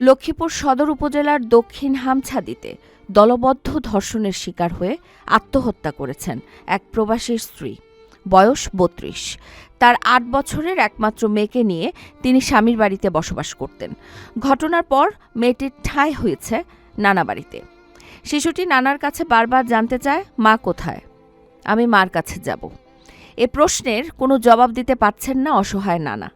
লক্ষ্মীপুর সদর উপজেলার দক্ষিণ হামছাদিতে দলবদ্ধ ধর্ষণের শিকার হয়ে আত্মহত্যা করেছেন এক প্রবাসীর স্ত্রী। বয়স বত্রিশ। তার আট বছরের একমাত্র মেয়েকে নিয়ে তিনি স্বামীর বাড়িতে বসবাস করতেন। ঘটনার পর মেয়েটির ঠাঁই হয়েছে নানা বাড়িতে। শিশুটি নানার কাছে বারবার জানতে চায়, মা কোথায়? আমি মার কাছে যাব। এ প্রশ্নের কোনো জবাব দিতে পারছেন না অসহায় নানা।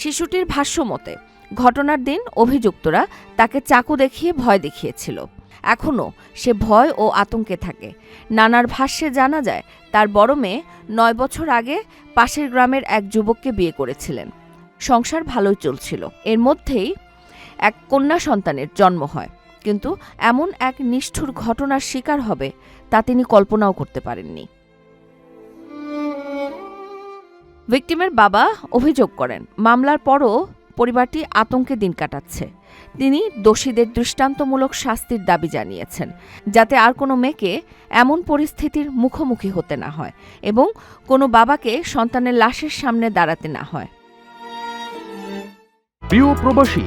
শিশুটির ভাষ্য মতে, ঘটনার দিন অভিযুক্তরা তাকে চাকু দেখিয়ে ভয় দেখিয়েছিল। এখনও সে ভয় ও আতঙ্কে থাকে। নানার ভাষ্যে জানা যায়, তার বড় মেয়ে নয় বছর আগে পাশের গ্রামের এক যুবককে বিয়ে করেছিলেন। সংসার ভালোই চলছিল। এর মধ্যেই এক কন্যা সন্তানের জন্ম হয়। কিন্তু এমন এক নিষ্ঠুর ঘটনার শিকার হবে তা তিনি কল্পনাও করতে পারেননি। ভিকটিমের বাবা অভিযোগ করেন, মামলার পরও পরিবারটি আতঙ্কে দিন কাটাচ্ছে। তিনি দোষীদের দৃষ্টান্তমূলক শাস্তির দাবি জানিয়েছেন, যাতে আর কোনো মেয়েকে এমন পরিস্থিতির মুখোমুখি হতে না হয় এবং কোনো বাবাকে সন্তানের লাশের সামনে দাঁড়াতে না হয়। প্রিয় প্রবাসী,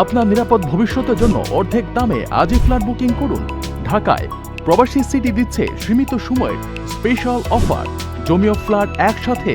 আপনার নিরাপদ ভবিষ্যতের জন্য অর্ধেক দামে আজই ফ্ল্যাট বুকিং করুন। ঢাকায় প্রবাসী সিটি দিচ্ছে সীমিত সময়ের স্পেশাল অফার। জমিও ফ্ল্যাট একসাথে